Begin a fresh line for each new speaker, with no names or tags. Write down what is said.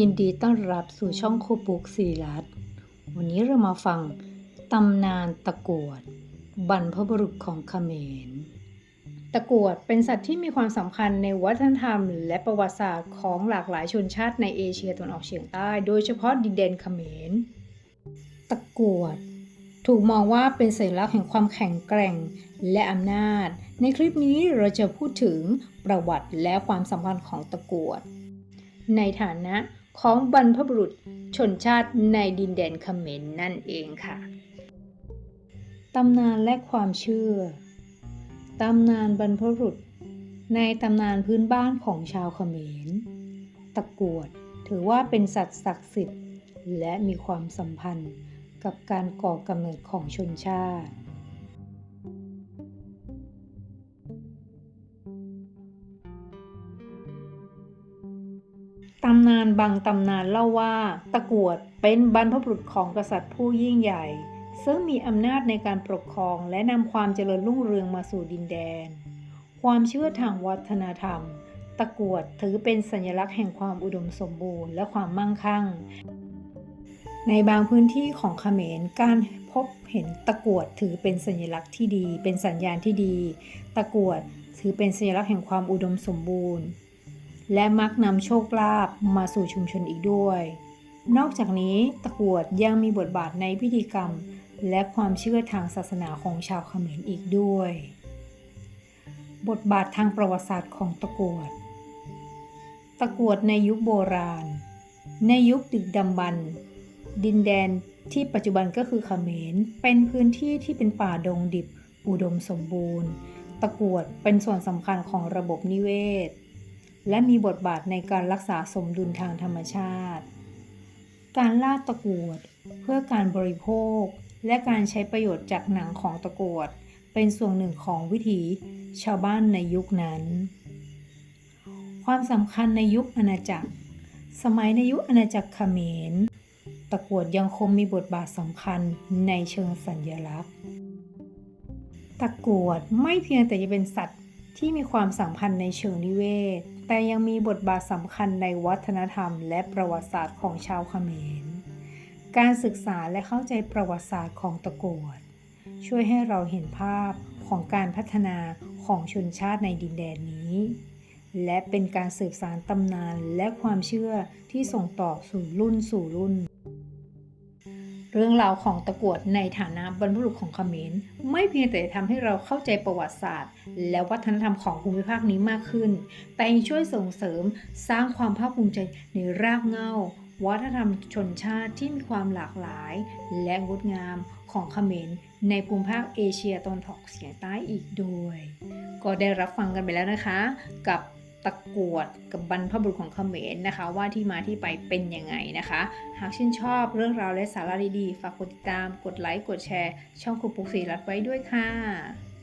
ยินดีต้อนรับสู่ช่องครูปุกสีรัตน์วันนี้เรามาฟังตำนานตะกรวด บรรพบุรุษของเขมร ตะกรวดเป็นสัตว์ที่มีความสำคัญในวัฒนธรรม และประวัติศาสตร์ของหลากหลายชนชาติในเอเชียตะวันออกเฉียงใต้ โดยเฉพาะดินแดนเขมร ตะกรวด ถูกมองว่าเป็นสัญลักษณ์แห่งความแข็งแกร่งและอำนาจ ในคลิปนี้เราจะพูดถึงประวัติและความสัมพันธ์ของตะกรวด ในฐานะ ของบรรพบุรุษชนชาติในดินแดนเขมรนนั่นเองค่ะ ตำนานและความเชื่อ ตำนานบรรพบุรุษ ในตำนานพื้นบ้านของชาวเขมร ตะกรวดถือว่าเป็นสัตว์ศักดิ์สิทธิ์ และมีความสัมพันธ์กับการก่อกำเนิดของชนชาติ ตำนานบางตำนานเล่าว่า ตะกวดเป็นบรรพบุรุษของกษัตริย์ผู้ยิ่งใหญ่ ซึ่งมีอำนาจในการปกครองและนำความเจริญรุ่งเรืองมาสู่ดินแดน ความเชื่อทางวัฒนธรรม ตะกวดถือเป็นสัญลักษณ์แห่งความอุดมสมบูรณ์และความมั่งคั่ง ในบางพื้นที่ของเขมรการพบเห็นตะกวดถือเป็นสัญลักษณ์ที่ดี เป็นสัญญาณที่ดี ตะกวดถือเป็นสัญลักษณ์แห่งความอุดมสมบูรณ์ และมักนำโชคลาภมาสู่ชุมชนอีกด้วย นอกจากนี้ตะกรวดยังมีบทบาทในพิธีกรรม และความเชื่อทางศาสนาของชาวเขมรอีกด้วย บทบาททางประวัติศาสตร์ของตะกรวด ตะกรวดในยุคโบราณ ในยุคดึกดำบรรดินแดนที่ปัจจุบันก็คือเขมร เป็นพื้นที่ที่เป็นป่าดงดิบ อุดมสมบูรณ์ ตะกรวดเป็นส่วนสำคัญของระบบนิเวศ และมีบทบาทในการรักษาสมดุลทางธรรมชาติ การล่าตะกรวด เพื่อการบริโภค และการใช้ประโยชน์จากหนังของตะกรวด เป็นส่วนหนึ่งของวิถีชาวบ้านในยุคนั้น ความสำคัญในยุคอาณาจักร สมัยในยุคอาณาจักรเขมร ตะกรวดยังคงมีบทบาทสำคัญในเชิงสัญลักษณ์ ตะกรวดไม่เพียงแต่จะเป็นสัตว์ที่มีความสัมพันธ์ในเชิงนิเวศ แต่ยังมีบทบาทสำคัญในวัฒนธรรมและประวัติศาสตร์ของชาวเขมร การศึกษาและเข้าใจประวัติศาสตร์ของตะกวด ช่วยให้เราเห็นภาพของการพัฒนาของชนชาติในดินแดนนี้ และเป็นการสืบสารตำนานและความเชื่อที่ส่งต่อสู่รุ่นสู่รุ่น เรื่องราวของตะกวดในฐานะบรรพบุรุษของเขมรไม่เพียงแต่ทำให้เราเข้าใจประวัติศาสตร์ และวัฒนธรรมของภูมิภาคนี้มากขึ้น แต่ยังช่วยส่งเสริมสร้างความภาคภูมิใจในรากเหง้า วัฒนธรรมชนชาติที่มีความหลากหลาย และงดงามของเขมรในภูมิภาคเอเชียตะวันออกเฉียงใต้อีกด้วย ก็ได้รับฟังกันไปแล้วนะคะ กับ ตะกวดกับบรรพบุรุษของเขมรนะคะ ว่าที่มาที่ไปเป็นยังไงนะคะ หากชื่นชอบเรื่องราวและสาระดีๆ ฝากกดติดตาม กดไลค์ กดแชร์ ช่องครูปุกศรีรัดไว้ด้วยค่ะ